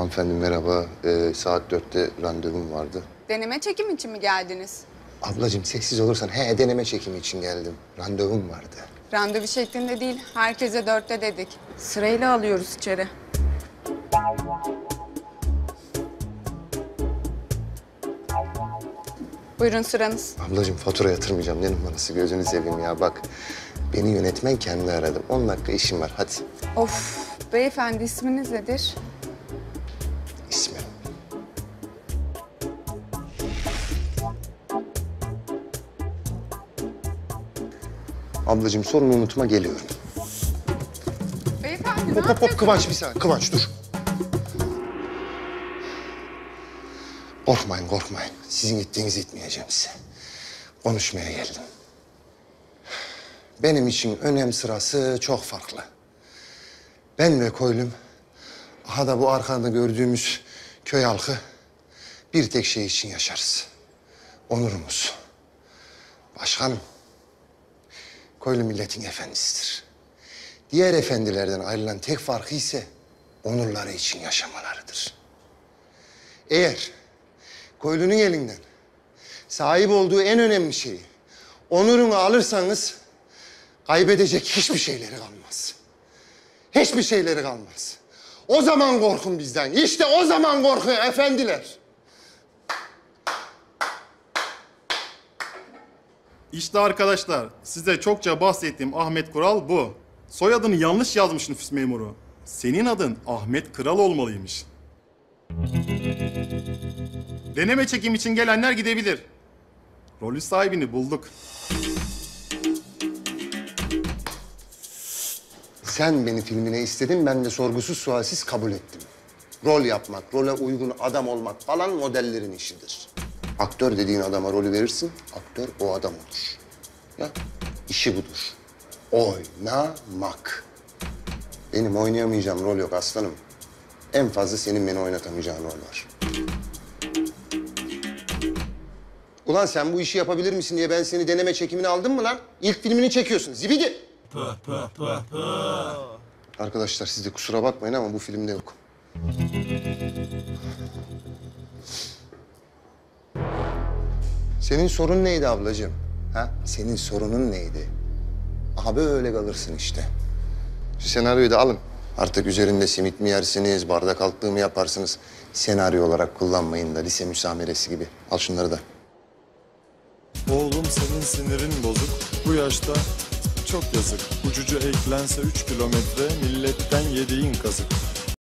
Hanımefendi merhaba. Ee, saat dörtte randevum vardı. Deneme çekim için mi geldiniz? Ablacığım sessiz olursan he deneme çekimi için geldim. Randevum vardı. Randevu şeklinde değil, herkese dörtte dedik. Sırayla alıyoruz içeri. Buyurun sıranız. Ablacığım fatura yatırmayacağım. Ne numarası gözünü seveyim ya bak. Beni yönetmen kendi aradı. 10 dakika işim var hadi. Of, beyefendi isminiz nedir? Ablacığım sorunu unutma geliyorum. Beyefendi ne Hop hop hop? Kıvanç bir saniye. Kıvanç dur. Korkmayın korkmayın. Sizin gittiğinizi gitmeyeceğim size. Konuşmaya geldim. Benim için önem sırası çok farklı. Ben ve Koylum, aha da bu arkada gördüğümüz köy halkı bir tek şey için yaşarız. Onurumuz. Başkanım, Koylum milletin efendisidir. Diğer efendilerden ayrılan tek farkı ise onurları için yaşamalarıdır. Eğer Koylu'nun elinden sahip olduğu en önemli şeyi, onurunu alırsanız kaybedecek hiçbir şeyleri kalmaz. Hiçbir şeyleri kalmaz. O zaman korkun bizden. İşte o zaman korkun efendiler. İşte arkadaşlar, size çokça bahsettiğim Ahmet Kural bu. Soyadını yanlış yazmış nüfus memuru. Senin adın Ahmet Kral olmalıymış. Deneme çekim için gelenler gidebilir. Rolü sahibini bulduk. Sen beni filmine istedin, ben de sorgusuz sualsiz kabul ettim. Rol yapmak, role uygun adam olmak falan modellerin işidir. Aktör dediğin adama rolü verirsin, aktör o adam olur. Ya, işi budur. Oynamak. Benim oynayamayacağım rol yok aslanım. En fazla senin beni oynatamayacağın rol var. Ulan sen bu işi yapabilir misin diye ben seni deneme çekimine aldım mı lan? İlk filmini çekiyorsun, zibidi. Arkadaşlar siz de kusura bakmayın ama bu filmde yok. Senin sorun neydi ablacığım? Ha? Senin sorunun neydi? Aha böyle kalırsın işte. Şu senaryoyu da alın. Artık üzerinde simit mi yersiniz, bardak altlığı mı yaparsınız? Senaryo olarak kullanmayın da lise müsameresi gibi. Al şunları da. Oğlum senin sinirin bozuk. Bu yaşta çok yazık. Ucucu eklense üç kilometre milletten yediğin kazık.